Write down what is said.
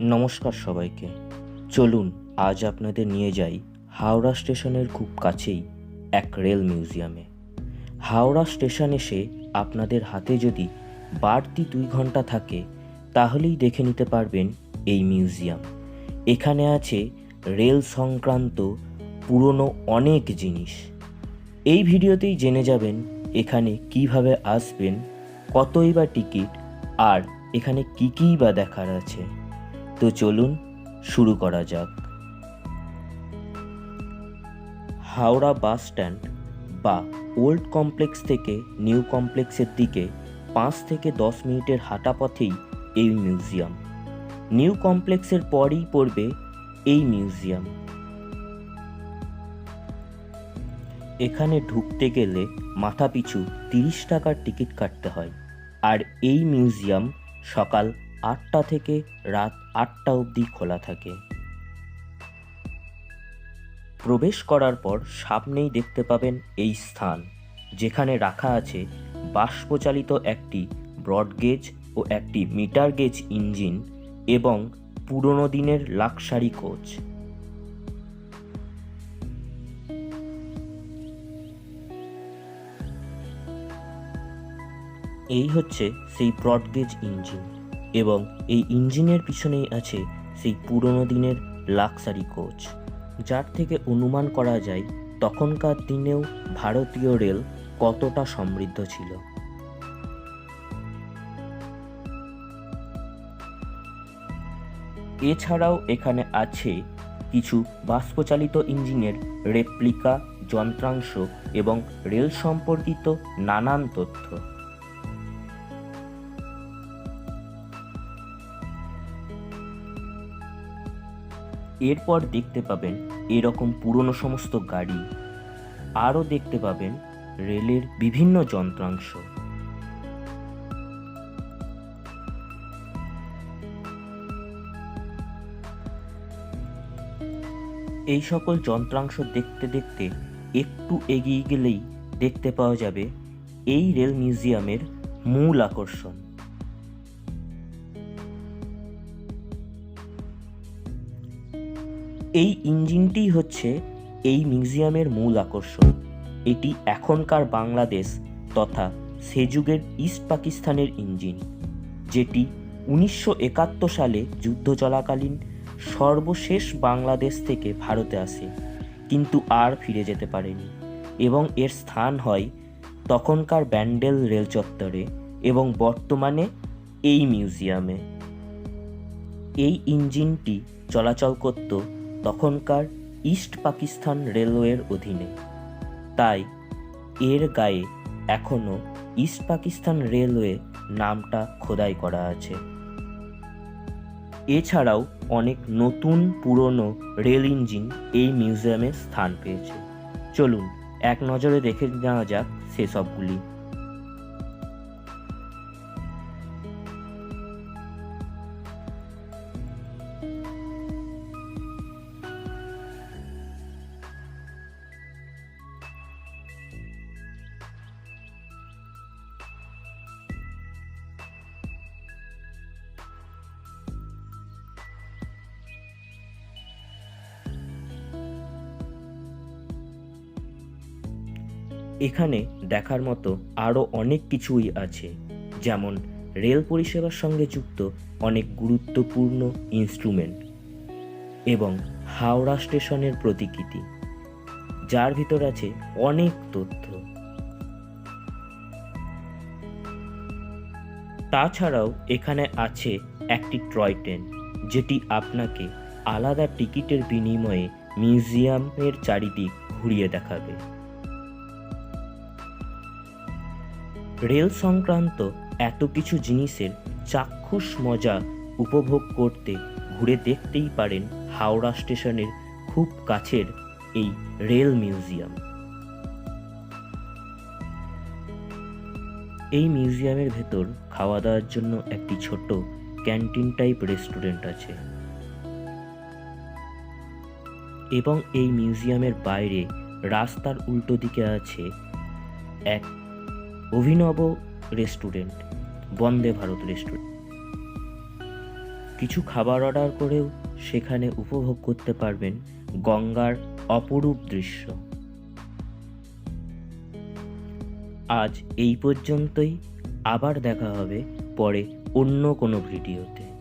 নমস্কার সবাইকে। চলুন, আজ আপনাদের নিয়ে যাই হাওড়া স্টেশনের খুব কাছেই এক রেল মিউজিয়ামে। হাওড়া স্টেশন এসে আপনাদের হাতে যদি বাড়তি দুই ঘণ্টা থাকে, তাহলেই দেখে নিতে পারবেন এই মিউজিয়াম। এখানে আছে রেল সংক্রান্ত পুরনো অনেক জিনিস। এই ভিডিওতেই জেনে যাবেন এখানে কীভাবে আসবেন, কতই বা টিকিট, আর এখানে কী কী বা দেখার আছে। তো চলুন শুরু করা যাক। হাওড়া বাস স্ট্যান্ড বা ওল্ড কমপ্লেক্স থেকে নিউ কমপ্লেক্সের দিকে পাঁচ থেকে দশ মিনিটের হাঁটা পথেই এই মিউজিয়াম। নিউ কমপ্লেক্সের পরই পড়বে এই মিউজিয়াম। এখানে ঢুকতে গেলে মাথাপিছু তিরিশ টাকার টিকিট কাটতে হয়। আর এই মিউজিয়াম সকাল আটটা থেকে রাত আটটা অবধি খোলা থাকে। প্রবেশ করার পর সামনেই দেখতে পাবেন এই স্থান, যেখানে রাখা আছে বাষ্পচালিত একটি ব্রডগেজ ও একটি মিটার গেজ ইঞ্জিন এবং পুরনো দিনের লাক্সারি কোচ। এই হচ্ছে সেই ব্রডগেজ ইঞ্জিন। এবং এই ইঞ্জিনের পিছনেই আছে সেই পুরনো দিনের লাক্সারি কোচ। যার থেকে অনুমান করা যায়, তখনকার দিনেও ভারতীয় রেল কতটা সমৃদ্ধ ছিল। এছাড়াও এখানে আছে কিছু বাষ্পচালিত ইঞ্জিনের রেপ্লিকা, যন্ত্রাংশ এবং রেল সম্পর্কিত নানান তথ্য। এরপর দেখতে পাবেন এরকম পুরনো সমস্ত গাড়ি। আরও দেখতে পাবেন রেলের বিভিন্ন যন্ত্রাংশ। এই সকল যন্ত্রাংশ দেখতে দেখতে একটু এগিয়ে গেলেই দেখতে পাওয়া যাবে এই রেল মিউজিয়ামের মূল আকর্ষণ। এই ইঞ্জিনটি হচ্ছে এই মিউজিয়ামের মূল আকর্ষণ। এটি এখনকার বাংলাদেশ তথা সে যুগের ইস্ট পাকিস্তানের ইঞ্জিন, যেটি উনিশশো একাত্তর সালে যুদ্ধ চলাকালীন সর্বশেষ বাংলাদেশ থেকে ভারতে আসে, কিন্তু আর ফিরে যেতে পারেনি এবং এর স্থান হয় তখনকার ব্যান্ডেল রেল চত্বরে এবং বর্তমানে এই মিউজিয়ামে। এই ইঞ্জিনটি চলাচল করত তখনকার ইস্ট পাকিস্তান রেলওয়ের অধীনে। তাই, এর গায়ে এখনও ইস্ট পাকিস্তান রেলওয়ে নামটা খোদাই করা আছে। এছাড়াও অনেক নতুন পুরনো রেল ইঞ্জিন এই মিউজিয়ামে স্থান পেয়েছে। চলুন, এক নজরে দেখে নেওয়া যাক সেসবগুলি। এখানে দেখার মতো আরও অনেক কিছুই আছে, যেমন রেল পরিষেবার সঙ্গে যুক্ত অনেক গুরুত্বপূর্ণ ইনস্ট্রুমেন্ট এবং হাওড়া স্টেশনের প্রতিকৃতি, যার ভিতর আছে অনেক তথ্য। তাছাড়াও এখানে আছে একটি টয় ট্রেন, যেটি আপনাকে আলাদা টিকিটের বিনিময়ে মিউজিয়ামের চারিদিক ঘুরিয়ে দেখাবে। রেল সংক্রান্ত এত কিছু জিনিসের চাক্ষুষ মজা উপভোগ করতে ঘুরে দেখতেই পারেন হাওড়া স্টেশনের খুব কাছের এই রেল মিউজিয়াম। এই মিউজিয়ামের ভেতর খাওয়া দাওয়ার জন্য একটি ছোট ক্যান্টিন টাইপ রেস্টুরেন্ট আছে। এবং এই মিউজিয়ামের বাইরে রাস্তার উল্টো দিকে আছে এক অভিনব রেস্টুরেন্ট, বন্দে ভারত রেস্টুরেন্ট। কিছু খাবার অর্ডার করেও সেখানে উপভোগ করতে পারবেন গঙ্গার অপরূপ দৃশ্য। আজ এই পর্যন্তই, আবার দেখা হবে পরে অন্য কোনো ভিডিওতে।